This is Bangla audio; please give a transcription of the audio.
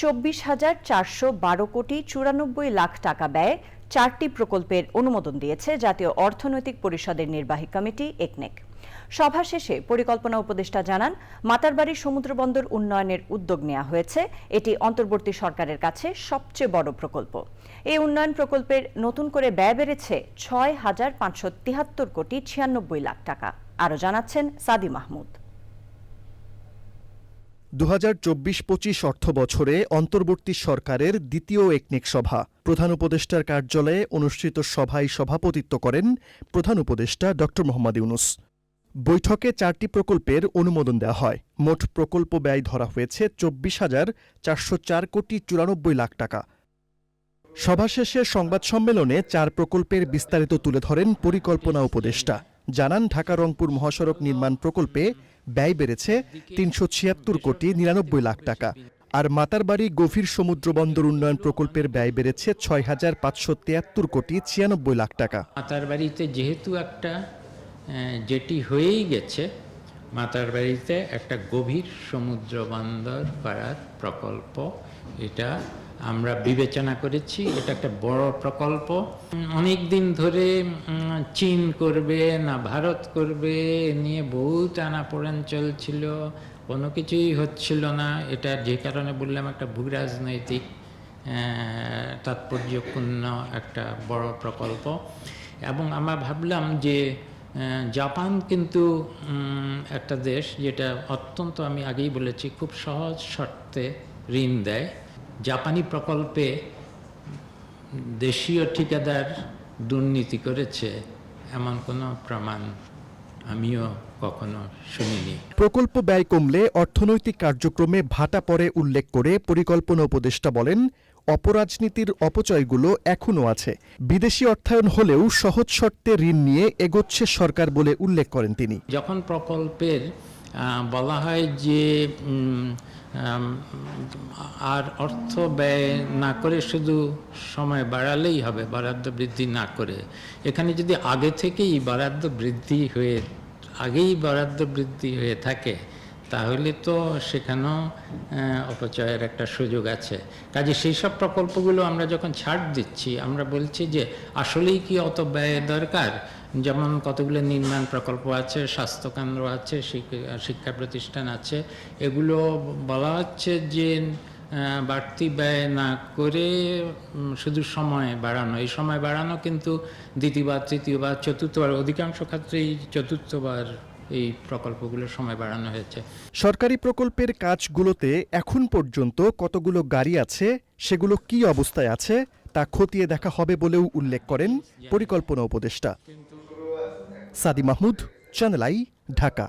চব্বিশ হাজার চারশো বারো কোটি চুরানব্বই লাখ টাকা ব্যয়ে চারটি প্রকল্পের অনুমোদন দিয়েছে জাতীয় অর্থনৈতিক পরিষদের নির্বাহী কমিটি, একনেক। সভা শেষে পরিকল্পনা উপদেষ্টা জানান, মাতারবাড়ি সমুদ্র বন্দর উন্নয়নের উদ্যোগ নেওয়া হয়েছে। এটি অন্তর্বর্তী সরকারের কাছে সবচেয়ে বড় প্রকল্প। এই উন্নয়ন প্রকল্পের নতুন করে ব্যয় বেড়েছে ছয় হাজার পাঁচশো তিয়াত্তর কোটি ছিয়ানব্বই লাখ টাকা। আরও জানাচ্ছেন সাদি মাহমুদ। দু হাজার চব্বিশ পঁচিশ অর্থ বছরে অন্তর্বর্তী সরকারের দ্বিতীয় একনেক সভা। প্রধান উপদেষ্টার কার্যালয়ে অনুষ্ঠিত সভায় সভাপতিত্ব করেন প্রধান উপদেষ্টা ড মোহাম্মদ ইউনুস। বৈঠকে চারটি প্রকল্পের অনুমোদন দেওয়া হয়। মোট প্রকল্প ব্যয় ধরা হয়েছে চব্বিশ হাজার চারশো চার কোটি চুরানব্বই লাখ টাকা। সভা শেষে সংবাদ সম্মেলনে চার প্রকল্পের বিস্তারিত তুলে ধরেন পরিকল্পনা উপদেষ্টা। জানান ঢাকা রংপুর মহাসড়ক নির্মাণ প্রকল্পে ব্যয় বেড়েছে তিনশো ছিয়াত্তর কোটি নিরানব্বই লাখ টাকা। আর মাতারবাড়ি গভীর সমুদ্র বন্দর উন্নয়ন প্রকল্পের ব্যয় বেড়েছে ছয় হাজার পাঁচশো তিয়াত্তর কোটি ছিয়ানব্বই লাখ টাকা। মাতার বাড়িতে যেহেতু একটা যেটি হয়েই গেছে মাতার বাড়িতে একটা গভীর সমুদ্র বন্দর করার প্রকল্প, এটা আমরা বিবেচনা করেছি, এটা একটা বড় প্রকল্প। অনেক দিন ধরে চীন করবে না ভারত করবে নিয়ে বহু টানাপোড়েন চলছিল, কোনো কিছুই হচ্ছিল না। এটা যে কারণে বললাম একটা ভূ রাজনৈতিক তাৎপর্যপূর্ণ একটা বড় প্রকল্প। এবং আমরা ভাবলাম যে জাপান কিন্তু একটা দেশ যেটা অত্যন্ত আমি আগেই বলেছি, খুব সহজ শর্তে ঋণ দেয়। জাপানি প্রকল্পে দেশীয় ঠিকাদার দুর্নীতি করেছে এমন কোনো প্রমাণ আমিও কখনো শুনিনি। প্রকল্প ব্যয় কমলে অর্থনৈতিক কার্যক্রমে ভাটা পড়ে উল্লেখ করে পরিকল্পনা উপদেষ্টা বলেন অপরাজনীতির অপচয়গুলো এখনও আছে। বিদেশি অর্থায়ন হলেও সহজ শর্তে ঋণ নিয়ে এগোচ্ছে সরকার বলে উল্লেখ করেন তিনি। যখন প্রকল্পের বলা হয় যে আর অর্থ ব্যয় না করে শুধু সময় বাড়ালেই হবে, বরাদ্দ বৃদ্ধি না করে। এখানে যদি আগে থেকেই বরাদ্দ বৃদ্ধি হয়ে, আগেই বরাদ্দ বৃদ্ধি হয়ে থাকে, তাহলে তো সেখানেও অপচয়ের একটা সুযোগ আছে। কাজে সেই সব প্রকল্পগুলো আমরা যখন ছাড় দিচ্ছি, আমরা বলছি যে আসলেই কি অত ব্যয় দরকার? যেমন কতগুলো নির্মাণ প্রকল্প আছে স্বাস্থ্যকেন্দ্র আছে শিক্ষা প্রতিষ্ঠান আছে এগুলো বলা হচ্ছে যে বাড়তি ব্যয় না করে শুধু সময় বাড়ানো। এই সময় বাড়ানো কিন্তু দ্বিতীয়বার তৃতীয়বার চতুর্থবার অধিকাংশ ক্ষেত্রেই চতুর্থবার এই প্রকল্পগুলো সময় বাড়ানো হয়েছে। সরকারি প্রকল্পের কাজগুলোতে এখন পর্যন্ত কতগুলো গাড়ি আছে সেগুলো কি অবস্থায় আছে তা খতিয়ে দেখা হবে বলেও উল্লেখ করেন পরিকল্পনা উপদেষ্টা। Sadi Mahmud channel I Dhaka